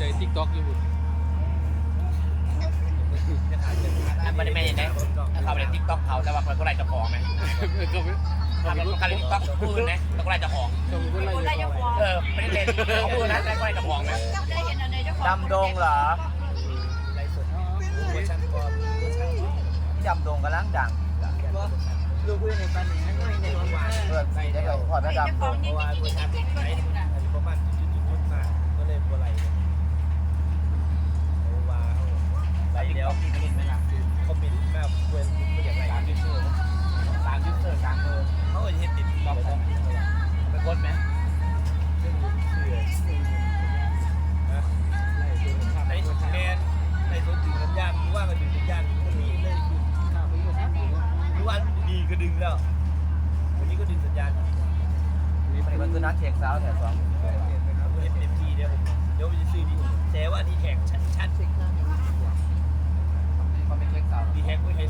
ใจติ๊กต็อกอยู่บุญแล้วมันไม่ได้ไหนเขาไปในทิกต็อกเขาแต่ว่าคนก็ไล่เจ้าของไหมก็ไม่ทำเป็นการเล่นทิกต็อกพูดนะแล้วก็ไล่เจ้าของก็ไม่เป็นไรคนไรอยู่จะฟ้องเออไม่ได้เล่นเขาพูดนะแล้วก็ไล่เจ้าของไหมได้เห็นอะไรเจ้าของดำดงเหรอดำดงกำลังดังลูกคุยในปันนี้ก็ในห้องว่าเพื่อนได้ไปพอดแม่เจ้าดำขดองงยิ่งยิ่งยิ่งยิ่งยิ่งยิ่งนะประมา มันคือนักเทคสาวแถวสองเอฟเอ็มพีเดี๋ยวเดี๋ยวจะซื้อดีแต่ว่าดีแท็กชัดชัดเขาเป็นเทคสาวดีแท็กไม่เคย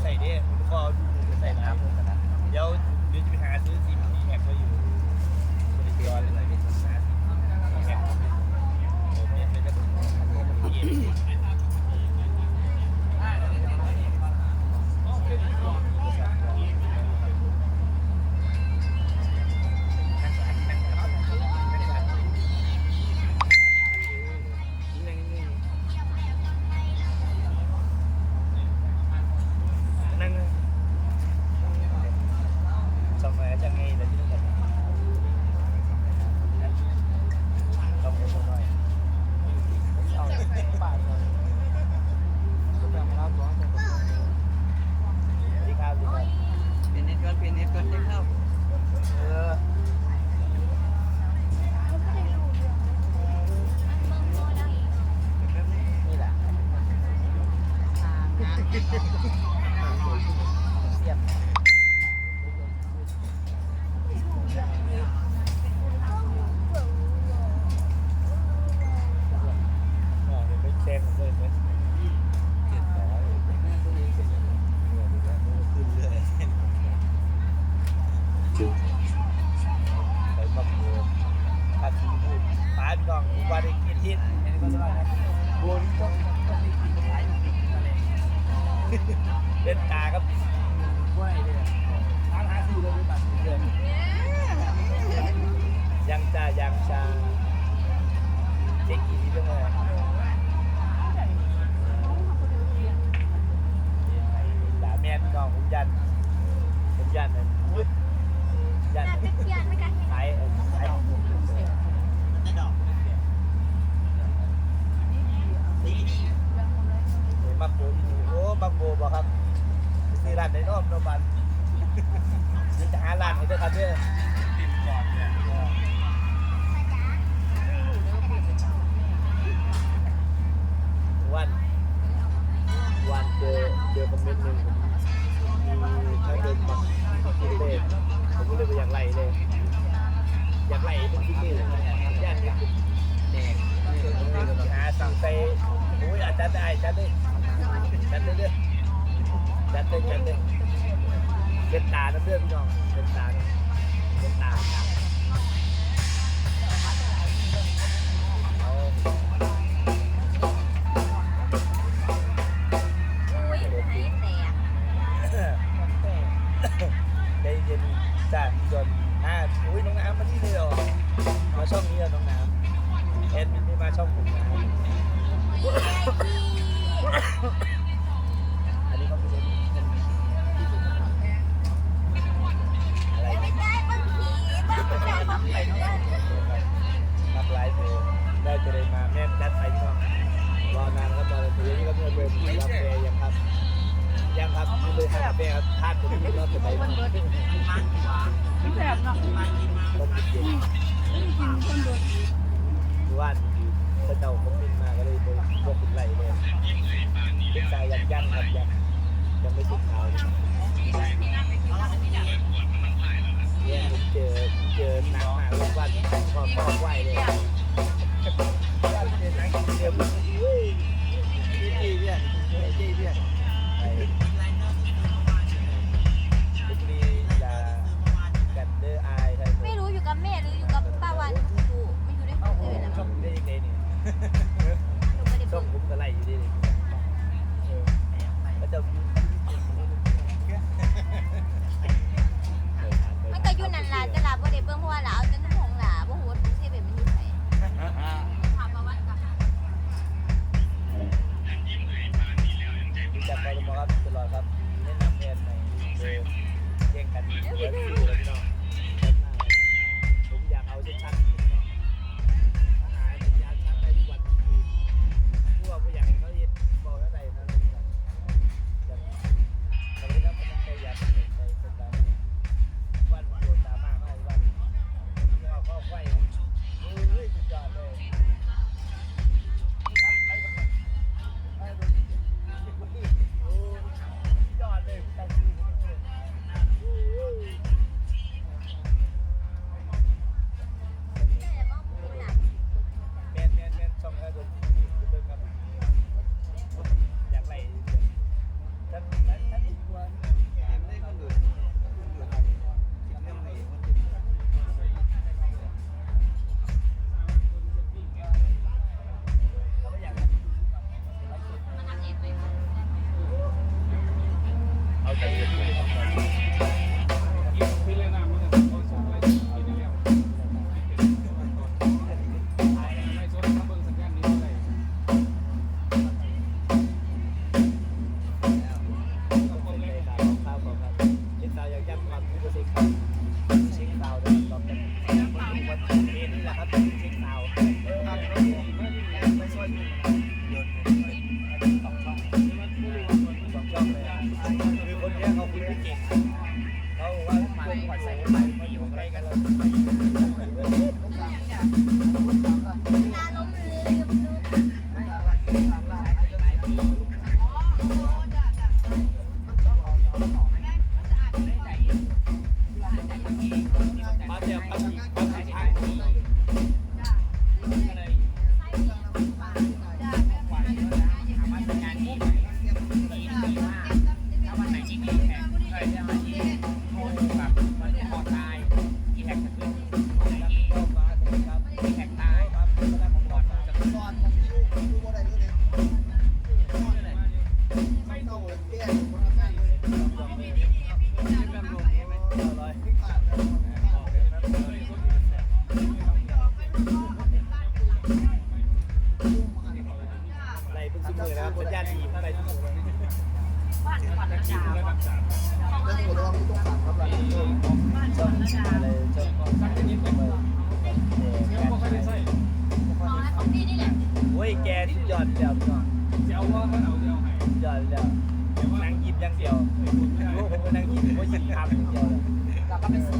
ใส่ thank เป็นตาครับกล้วยเนี่ยทานหาซื้อเลยด้วยบัตรเดือนยังจ้ายังจ้าเจ๊กี่ที่เรื่องอะไรด่าแม่พี่น้องผมยันผมยันนั่นยันน่าจะเครียดไม่กันขายขายของผ มบักโบอีโอ้บักโบบ่ครับซื้อร้านในนอกโนบันเดี๋ยวจะหาร้านให้ด้วยครับเด้อติดก่อนเนี่ยวันวันเจอเจอคอมเมนต์หนึ่งผมมีถ้านเดินมาคิดเลขผมก็เลยไปอยากไล่เลย อยากไล่เป็นคิดเลขย่านนี่ยแดงหาสั่งไปโอ้ยอาจารย์ได้อาจารย์ได้ อาจารย์ได้อาจารย์ได้เป็นตาน้ำเลือดพี่น้องเป็นตาเนาะเป็นตาเอาอุ้ยไหนแตกได้เย็นจ้าส่วนอ่าอุ้ยน้องน้ำมาที่นี่เหรอมาช่องนี้เหรอน้องน้ำแอดมินไม่มาช่องผมนะ ครับไม่เลยหาแฟครับพลาดไปที่รอบจะไปต้มแสบเนาะเย็นๆว่าถ้าเจ้าคอมเมนมาก็เลยไปพวกคุณไล่เลยเป็นใจยังยังครับยังยังไม่ติดข่าเนี่ยผมเจอเจอหนังมากวันพอพอไหวเลย ละครับเป็นเช็คดาวครับไม่ช่วยดูโยนองช่องสองช่องเลยคือคนเนี้เขาคุยไม่เก่งเขาว่ามาเลยใส่มาอยู่ใกล้กันเลย ยอดเดียวพี่น้องเจ้าว่าเขาเอาเดียวให้ยอดเดียวแต่ว่านั่งยิบอย่างเดียวลูกผมก็นั่งยิบผมก็ยิบครับอย่างเดียวเลย เราก็ไปซื้อ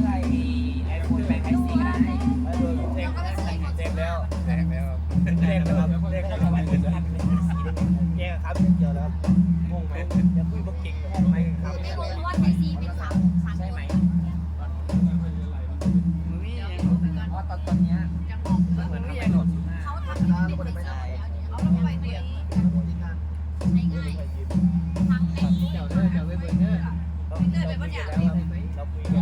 ปะเนี่ย เราคุยกัน